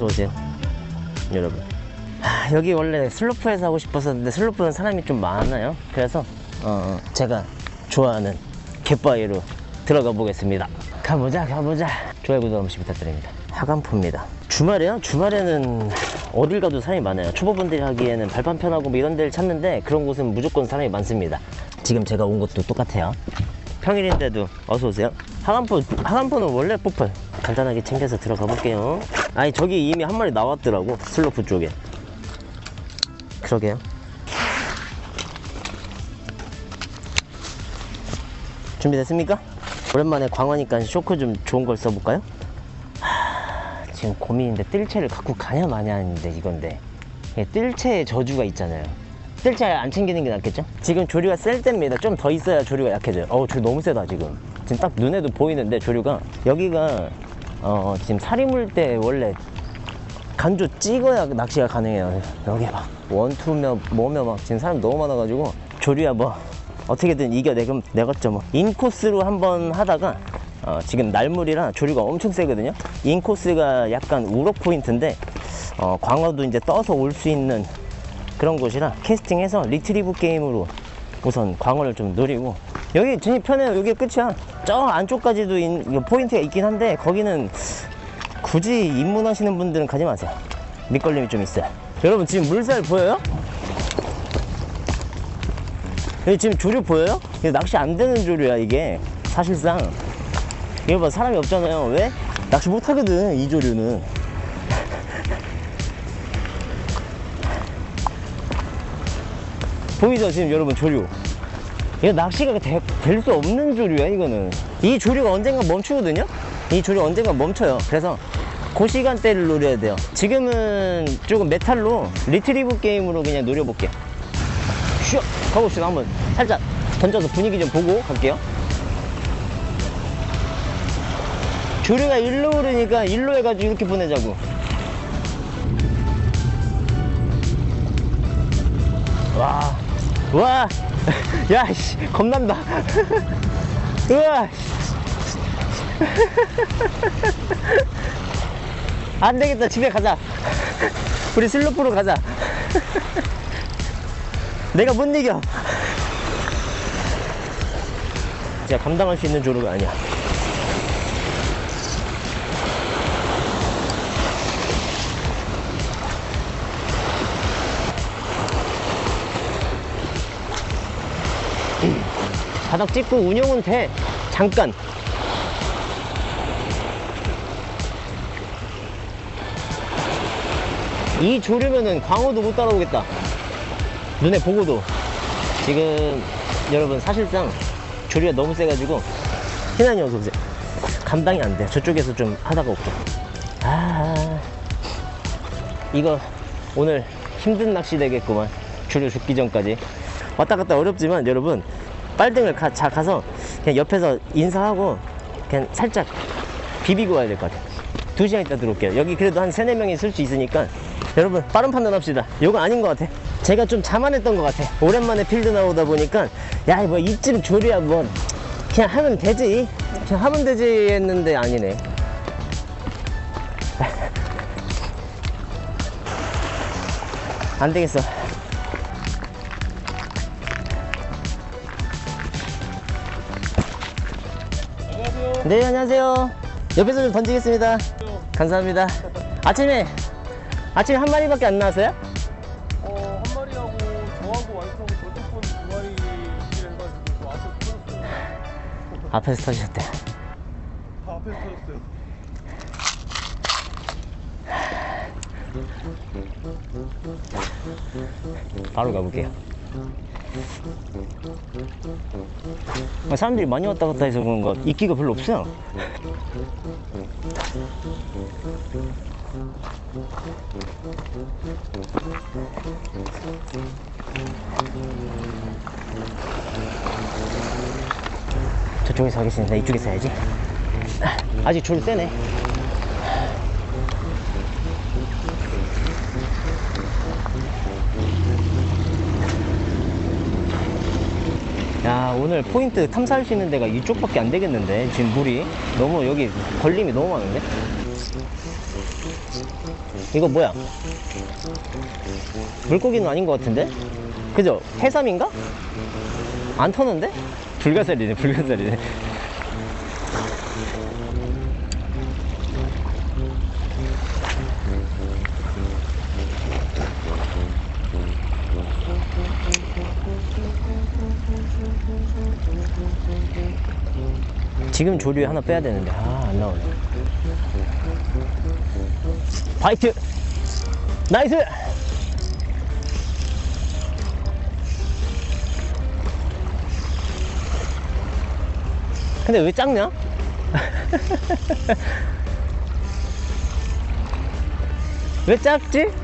어서 오세요. 여러분. 하, 여기 원래 슬로프에서 하고 싶었었는데 슬로프는 사람이 좀 많아요. 그래서 어, 제가 좋아하는 갯바위로 들어가 보겠습니다. 가보자 가보자. 좋아요 구독 한 번씩 부탁드립니다. 하간포입니다. 주말에요? 주말에는 어딜 가도 사람이 많아요. 초보분들이 하기에는 발판 편하고 뭐 이런 데를 찾는데 그런 곳은 무조건 사람이 많습니다. 지금 제가 온 곳도 똑같아요. 평일인데도 어서 오세요. 하간포 하간포는 원래 뽑혀요. 간단하게 챙겨서 들어가 볼게요. 아니 저기 이미 한 마리 나왔더라고 슬로프 쪽에. 그러게요. 준비됐습니까? 오랜만에 광어니까 쇼크 좀 좋은 걸 써볼까요? 하, 지금 고민인데 뜰채를 갖고 가냐 마냐 하는데 이건데 뜰채의 저주가 있잖아요. 뜰채 안 챙기는 게 낫겠죠? 지금 조류가 셀 때입니다. 좀 더 있어야 조류가 약해져요. 어우, 조류 너무 세다, 지금. 지금 딱 눈에도 보이는데, 조류가. 여기가, 어, 지금 살이물 때 원래 간조 찍어야 낚시가 가능해요. 여기 막, 원투며, 뭐며 막, 지금 사람 너무 많아가지고, 조류야 뭐, 어떻게든 이겨내금, 내겠죠 뭐. 인코스로 한번 하다가, 어, 지금 날물이라 조류가 엄청 세거든요. 인코스가 약간 우럭 포인트인데, 어, 광어도 이제 떠서 올 수 있는 그런 곳이라 캐스팅해서 리트리브 게임으로 우선 광어를 좀 노리고 여기 진입 편해요 여기 끝이야 저 안쪽까지도 인- 포인트가 있긴 한데 거기는 굳이 입문하시는 분들은 가지 마세요. 밑걸림이 좀 있어요. 여러분 지금 물살 보여요? 여기 지금 조류 보여요? 낚시 안 되는 조류야 이게. 사실상. 이거 봐 사람이 없잖아요. 왜? 낚시 못 하거든 이 조류는. 보이죠 지금 여러분 조류 이거 낚시가 될 수 없는 조류야 이거는. 이 조류가 언젠가 멈추거든요? 이 조류 언젠가 멈춰요. 그래서 그 시간대를 노려야 돼요. 지금은 조금 메탈로 리트리브 게임으로 그냥 노려볼게요. 슉 가봅시다 한번. 살짝 던져서 분위기 좀 보고 갈게요. 조류가 일로 오르니까 일로 해가지고 이렇게 보내자고. 와, 와, 야, 씨, 겁난다. 우와, 씨. 안 되겠다, 집에 가자. 우리 슬로프로 가자. 내가 못 이겨. 제가 감당할 수 있는 조류가 아니야. 바닥 찍고 운영은 돼. 잠깐. 이 조류면은 광어도 못 따라오겠다. 눈에 보고도. 지금 여러분 사실상 조류가 너무 세가지고 희난이 어서 오세요. 감당이 안 돼. 저쪽에서 좀 하다가 올게. 아, 이거 오늘 힘든 낚시 되겠구만. 조류 죽기 전까지. 왔다 갔다 어렵지만 여러분 빨등을 가, 자, 가서 그냥 옆에서 인사하고 그냥 살짝 비비고 와야 될 것 같아요. 두 시간 있다 들어올게요. 여기 그래도 한 세네 명이 쓸 수 있으니까 여러분 빠른 판단 합시다. 이거 아닌 것 같아. 제가 좀 자만했던 것 같아. 오랜만에 필드 나오다 보니까 야, 뭐 이쯤 조류야 뭐 그냥 하면 되지. 그냥 하면 되지 했는데 아니네. 안 되겠어. 네, 안녕하세요. 옆에서 좀 던지겠습니다. 감사합니다. 아침에, 아침에 한 마리밖에 안 나왔어요? 어, 한 마리하고 저하고 와이프하고 저쪽 분 두 마리 해가지고 저 앞에 터졌어요. 앞에서 터지셨대. 다 앞에서 터졌어요. 바로 가볼게요. 아, 사람들이 많이 왔다 갔다 해서 그런가 인기가 별로 없어요. 저쪽에서 하겠습니다. 이쪽에서 해야지. 아직 줄 세네. 야 오늘 포인트 탐사할 수 있는 데가 이쪽밖에 안 되겠는데 지금 물이 너무 여기 걸림이 너무 많은데 이거 뭐야? 물고기는 아닌 것 같은데? 그죠? 해삼인가? 안 터는데? 불가사리네, 불가사리네. 지금 조류에 하나 빼야 되는데, 아, 안 나오네. 바이트! 나이스! 근데 왜 작냐? 왜 작지?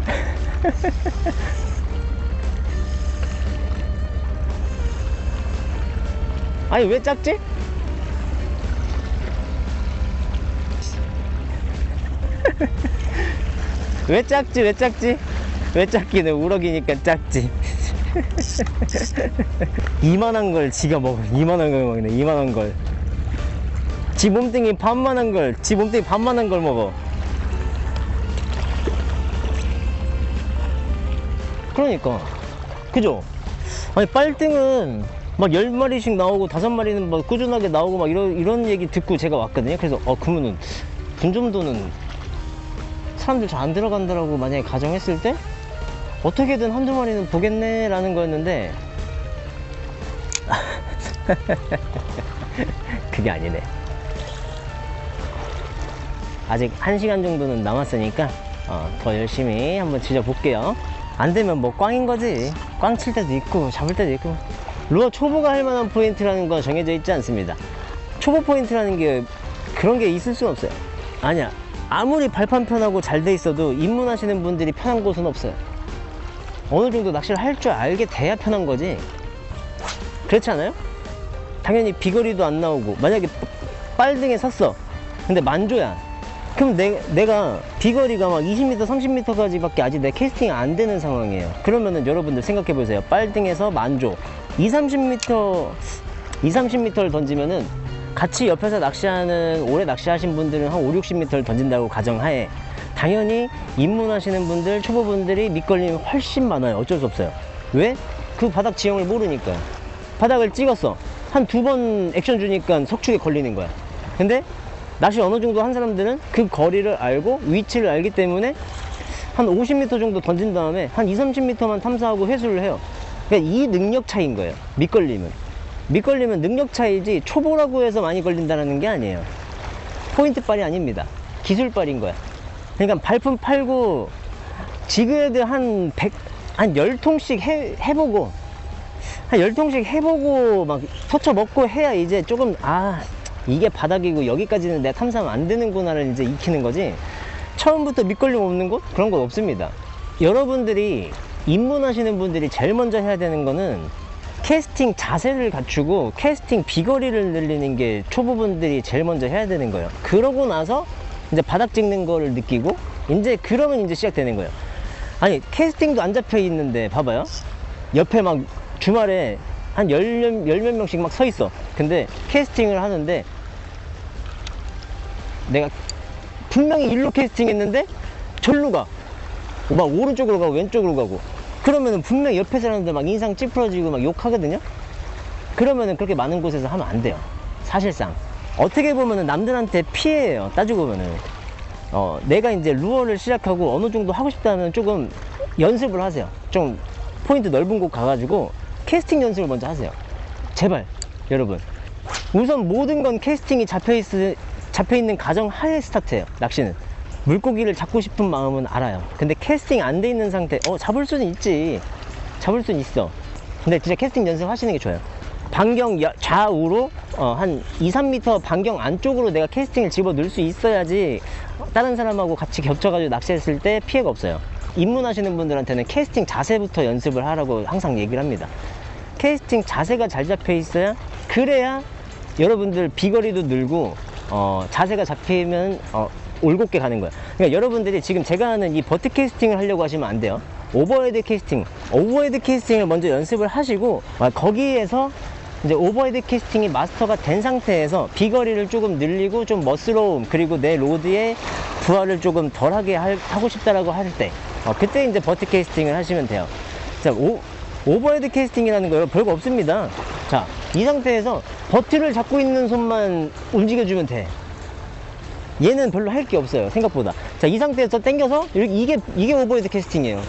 아니 왜 작지? 왜 작지 왜 작지? 왜 작기는 우럭이니까 작지. 이만한 걸 지가 먹어. 이만한 걸 먹네 이만한 걸지 몸뚱이 반만한 걸지 몸뚱이 반만한 걸 먹어. 그러니까. 그죠? 아니 빨등은 막 10마리씩 나오고 5마리는 막 꾸준하게 나오고 막 이런 이런 얘기 듣고 제가 왔거든요. 그래서 어 그러면은 분점도는 사람들 잘 안 들어간다라고 만약에 가정했을 때 어떻게든 한두 마리는 보겠네 라는 거였는데 그게 아니네. 아직 한시간 정도는 남았으니까 어, 더 열심히 한번 지져볼게요. 안 되면 뭐 꽝인 거지. 꽝 칠 때도 있고 잡을 때도 있고. 루어 초보가 할 만한 포인트라는 건 정해져 있지 않습니다. 초보 포인트라는 게 그런 게 있을 수는 없어요. 아니야 아무리 발판 편하고 잘 돼 있어도 입문하시는 분들이 편한 곳은 없어요. 어느 정도 낚시를 할 줄 알게 돼야 편한 거지. 그렇지 않아요? 당연히 비거리도 안 나오고 만약에 빨등에 섰어. 근데 만조야. 그럼 내, 내가 비거리가 막 20m 30m까지 밖에 아직 내 캐스팅이 안 되는 상황이에요. 그러면은 여러분들 생각해 보세요. 빨등에서 만조. 2 30m 2 30m를 던지면은 같이 옆에서 낚시하는 오래 낚시하신 분들은 한 5, 60m를 던진다고 가정하에 당연히 입문하시는 분들 초보분들이 밑걸림이 훨씬 많아요. 어쩔 수 없어요. 왜? 그 바닥 지형을 모르니까. 바닥을 찍었어 한 두 번 액션 주니까 석축에 걸리는 거야. 근데 낚시 어느 정도 한 사람들은 그 거리를 알고 위치를 알기 때문에 한 50m 정도 던진 다음에 한 2, 30m만 탐사하고 회수를 해요. 그러니까 이 능력 차이인 거예요. 밑걸림은 밑걸림은 능력 차이지 초보라고 해서 많이 걸린다는 게 아니에요. 포인트빨이 아닙니다. 기술빨인 거야. 그러니까 발품 팔고 지그헤드 한 100, 한 10통씩 해, 해보고 한 10통씩 해보고 막 터쳐 먹고 해야 이제 조금 아 이게 바닥이고 여기까지는 내가 탐사하면 안 되는구나를 이제 익히는 거지. 처음부터 밑걸림 없는 곳? 그런 건 없습니다. 여러분들이 입문하시는 분들이 제일 먼저 해야 되는 거는 캐스팅 자세를 갖추고 캐스팅 비거리를 늘리는 게 초보분들이 제일 먼저 해야 되는 거예요 그러고 나서 이제 바닥 찍는 거를 느끼고 이제 그러면 이제 시작되는 거예요 아니 캐스팅도 안 잡혀 있는데 봐봐요 옆에 막 주말에 한 열몇 명씩 막 서 있어 근데 캐스팅을 하는데 내가 분명히 일로 캐스팅 했는데 절로 가. 막 오른쪽으로 가고 왼쪽으로 가고. 그러면은 분명히 옆에 사람들 막 인상 찌푸러지고 막 욕하거든요? 그러면은 그렇게 많은 곳에서 하면 안 돼요. 사실상. 어떻게 보면은 남들한테 피해예요. 따지고 보면은. 어, 내가 이제 루어를 시작하고 어느 정도 하고 싶다면 조금 연습을 하세요. 좀 포인트 넓은 곳 가가지고 캐스팅 연습을 먼저 하세요. 제발, 여러분. 우선 모든 건 캐스팅이 잡혀있, 잡혀있는 가정 하에 스타트해요. 낚시는. 물고기를 잡고 싶은 마음은 알아요. 근데 캐스팅 안 돼 있는 상태, 어, 잡을 수는 있지. 잡을 수는 있어. 근데 진짜 캐스팅 연습 하시는 게 좋아요. 반경 여- 좌우로 어, 한 2, 3m 반경 안쪽으로 내가 캐스팅을 집어 넣을 수 있어야지 다른 사람하고 같이 겹쳐가지고 낚시했을 때 피해가 없어요. 입문하시는 분들한테는 캐스팅 자세부터 연습을 하라고 항상 얘기를 합니다. 캐스팅 자세가 잘 잡혀 있어야 그래야 여러분들 비거리도 늘고 어, 자세가 잡히면 어, 올곧게 가는 거야. 그러니까 여러분들이 지금 제가 하는 이 버트 캐스팅을 하려고 하시면 안 돼요. 오버헤드 캐스팅, 오버헤드 캐스팅을 먼저 연습을 하시고 아, 거기에서 이제 오버헤드 캐스팅이 마스터가 된 상태에서 비거리를 조금 늘리고 좀 멋스러움 그리고 내 로드에 부하를 조금 덜하게 할- 하고 싶다라고 할 때, 어, 그때 이제 버트 캐스팅을 하시면 돼요. 자, 오, 오버헤드 캐스팅이라는 거요 별거 없습니다. 자, 이 상태에서 버트를 잡고 있는 손만 움직여주면 돼. 얘는 별로 할 게 없어요, 생각보다. 자, 이 상태에서 당겨서, 이게, 이게 오버헤드 캐스팅이에요.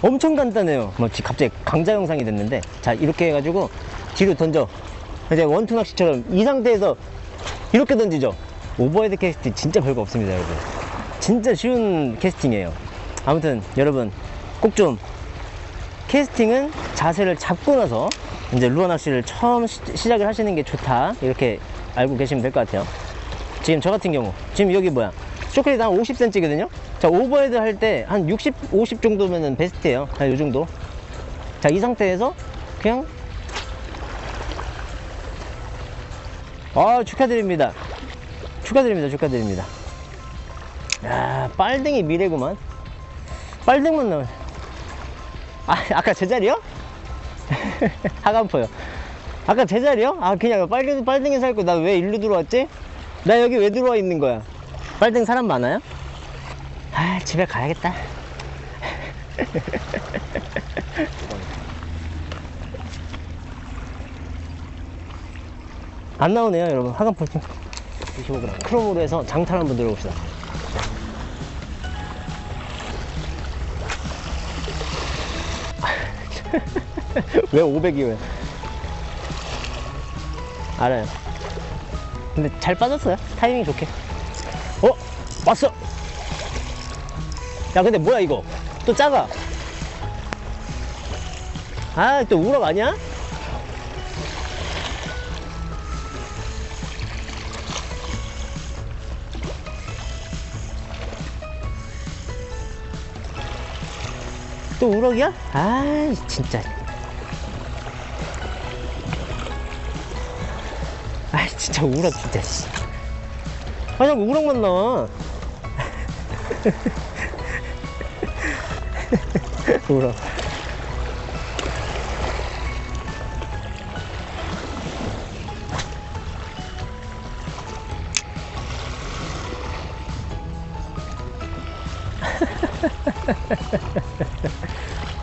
엄청 간단해요. 뭐, 지- 갑자기 강자 영상이 됐는데, 자, 이렇게 해가지고, 뒤로 던져. 이제 원투 낚시처럼 이 상태에서 이렇게 던지죠. 오버헤드 캐스팅 진짜 별거 없습니다, 여러분. 진짜 쉬운 캐스팅이에요. 아무튼, 여러분, 꼭 좀, 캐스팅은 자세를 잡고 나서 이제 루어 낚시를 처음 시, 시작을 하시는 게 좋다. 이렇게 알고 계시면 될 것 같아요. 지금 저 같은 경우, 지금 여기 뭐야? 쇼크레이드 한 50cm거든요? 자, 오버헤드 할 때 한 60, 50 정도면은 베스트예요. 한 요 정도. 자, 이 상태에서 그냥 아, 축하드립니다. 축하드립니다. 축하드립니다. 야, 빨등이 미래구만. 빨등만 나와. 아, 아까 제자리요? 하간포요. 아까 제자리요? 아, 그냥 빨등, 빨등에 살고 나 왜 일로 들어왔지? 나 여기 왜 들어와 있는 거야? 빨등 사람 많아요? 아, 집에 가야겠다. 안 나오네요, 여러분. 하간포 좀 25g. 크롬으로 해서 장탈 한번 들어봅시다. 왜 500이 왜? 알아요. 근데 잘 빠졌어요. 타이밍 좋게. 어? 왔어! 야, 근데 뭐야, 이거? 또 작아. 아, 또 우럭 아니야? 또 우럭이야? 아, 진짜. 진짜 우럭 진짜. 씨. 아, 자꾸 우럭만 나와. 우럭.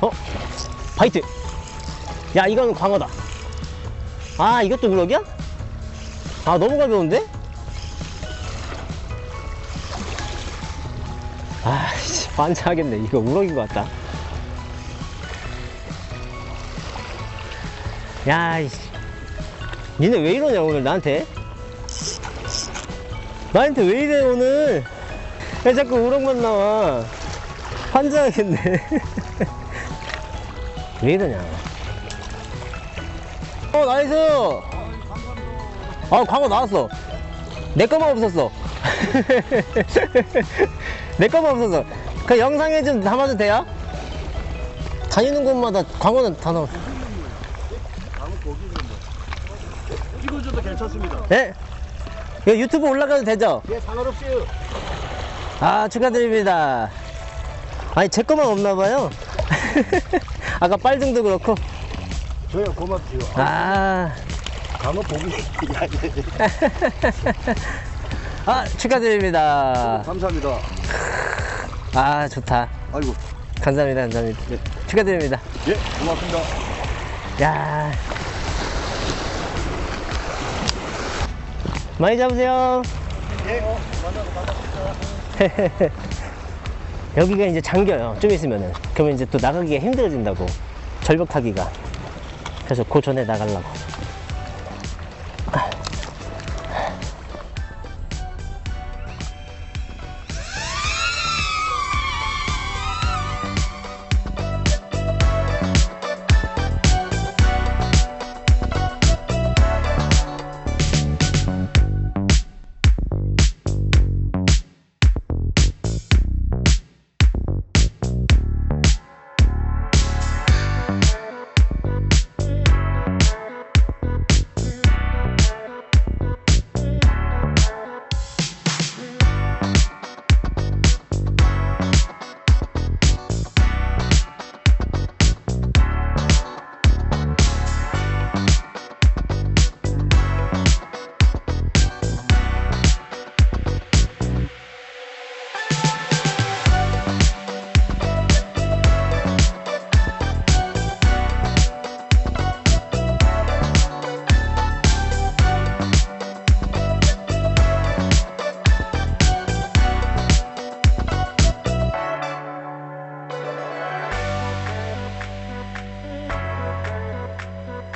어? 바이트. 야, 이건 광어다. 아, 이것도 우럭이야? 아, 너무 가벼운데? 아, 씨, 반짝하겠네. 이거 우럭인 것 같다. 야, 이씨. 니네 왜 이러냐, 오늘 나한테? 나한테 왜 이래, 오늘? 왜 자꾸 우럭만 나와? 환장하겠네. 왜 이러냐. 어, 나이스! 아, 광어 나왔어. 내 거만 없었어. 내 거만 없었어. 그 영상에 좀 담아도 돼요? 다니는 곳마다 광어는 다 나왔어. 찍어줘도 괜찮습니다. 네? 이거 유튜브 올라가도 되죠? 예, 상관없이요. 아, 축하드립니다. 아니, 제 거만 없나봐요. 아까 빨등도 그렇고. 저요, 고맙지요. 아, 강어 보기. 아, 축하드립니다. 감사합니다. 아, 좋다. 아이고. 감사합니다, 감사합니다. 축하드립니다. 예, 고맙습니다. 야 많이 잡으세요. 예, 어, 반갑습니다. 여기가 이제 잠겨요. 좀 있으면은. 그러면 이제 또 나가기가 힘들어진다고. 절벽 타기가. 그래서 그 전에 나가려고.